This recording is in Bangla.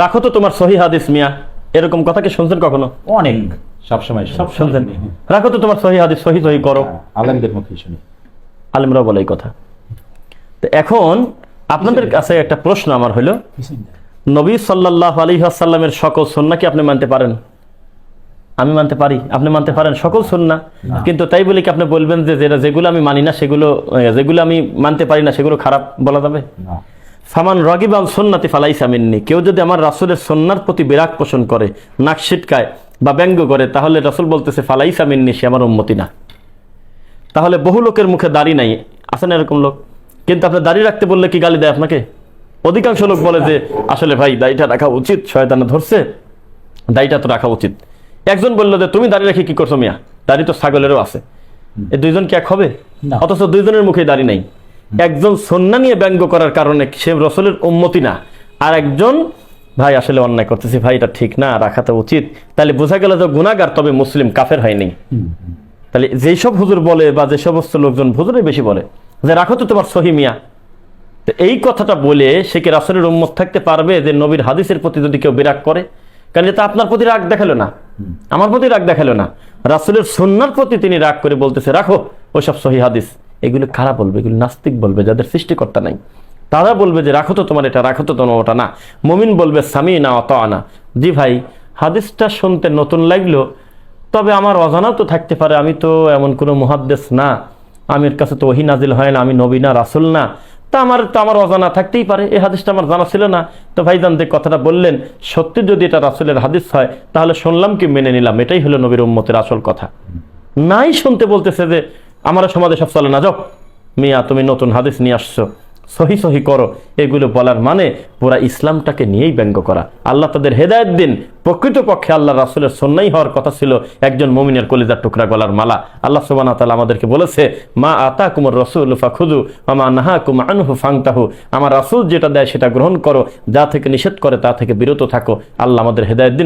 রাখো তো তোমার সহি হাদিস মিয়া। এরকম কথা কি শুনছেন কখনো? অনেক সবসময়। সব শুনছেন। রাখো তো তোমার সহি হাদিস সহি সহি করো হ্যাঁ, আলেমদের মুখে শুনি। আলিমরা বলে এই কথা। তো এখন আপনাদের কাছে একটা প্রশ্ন আমার হলো নবী সাল্লাহ আলী আসাল্লামের সকল সন্না কি আপনি মানতে পারেন? আমি মানতে পারি। আপনি মানতে পারেন সকল সন্না কিন্তু তাই বলে কি আপনি বলবেন যে যেগুলো আমি মানি না সেগুলো যেগুলো আমি মানতে পারি না সেগুলো খারাপ বলা যাবে? না। সামান রগিবাল সন্নাতি ফালাই সামিননি কেউ যদি আমার রাসুলের সন্ন্যার প্রতি বিরাগ পোষণ করে নাক ছিটকায় বা ব্যঙ্গ করে তাহলে রাসুল বলতেছে ফালাই সামিননি সে আমার উন্মতি না। তাহলে বহু লোকের মুখে দাড়ি নাই। আছেন এরকম লোক? কিন্তু আপনি দাড়ি রাখতে বললে কি গালি দেয় আপনাকে? অধিকাংশ লোক বলে যে আসলে ভাই দাড়িটা রাখা উচিত শয়তানে ধরছে দাড়িটা তো রাখা উচিত। একজন বলল যে তুমি দাড়ি রেখে কি করছ মিয়া? দাড়ি তো ছাগলেরও আছে। এই দুইজন কি এক হবে? অথচ দুইজনের মুখে দাড়ি নাই। একজন সন্না নিয়ে ব্যঙ্গ করার কারণে সে রসলের উন্মতি না। আর একজন ভাই আসলে অন্যায় করতেছি ভাই এটা ঠিক না রাখাতে উচিত। তাহলে বোঝা গেল যে গুণাগার তবে মুসলিম কাফের হয়নি। তাহলে যেই সব হুজুর বলে বা যে সমস্ত লোকজন হুজুরে বেশি বলে যে রাখো তো তোমার সহি মিয়া। তো এই কথাটা বলে সে কি রাসুলের উম্মত থাকতে পারবে যে নবীর হাদিসের প্রতি যদি কেউ বিরাগ করে? কারণ এটা আপনার প্রতি রাগ দেখাল না। আমার প্রতি রাগ দেখাল না। রাসুলের সন্ন্যার প্রতি তিনি রাগ করে বলতেছে রাখো ওইসব সহি হাদিস। এগুলো খারাপ বলবে, এগুলো নাস্তিক বলবে, যাদের সৃষ্টিকর্তা নাই। তারা বলবে যে, রাখো তো তোমার এটা, রাখো তো তোমার ওটা। না, মমিন বলবে সামি না অত আনা জি ভাই, হাদিসটা শুনতে নতুন লাগল, তবে আমার অজানা তো থাকতে পারে, আমি তো এমন কোনো মুহাদ্দেস না, আমির কাছে তো ওহি নাজিল হয় না, আমি নবী না, রাসুল না। তা আমার, তো আমার অজানা থাকতেই পারে, এই হাদিসটা আমার জানা ছিল না। তো ভাইজান যে কথাটা বললেন, সত্যি যদি এটা রাসুলের হাদিস হয়, তাহলে শুনলাম কি, মেনে নিলাম, এটাই হলো নবীর উম্মতের আসল কথা। নাই শুনতে বলতেছে যে আমার সমাজে সব চলে না, যাও। মিয়া, তুমি নতুন হাদিস নিয়ে আসছো। সহি সহি করো। এগুলো বলার মানে পুরা ইসলামটাকে নিয়েই ব্যঙ্গ করা। আল্লাহ তাদের হেদায়ত দিন। প্রকৃতপক্ষে আল্লাহ রাসুলের সন্ন্যাই হওয়ার কথা ছিল একজন মমিনের কলিজার টুকরা গলার মালা। আল্লাহ সুবান তালা আমাদেরকে বলেছে, মা আতা কুমর রসুল ফাখুদু আমা নাহা কুম আনহু ফাংতাহু। আমার রাসুল যেটা দেয় সেটা গ্রহণ করো। যা থেকে নিষেধ করে তা থেকে বিরত থাকো। আল্লাহ আমাদের হেদায়ত দিন।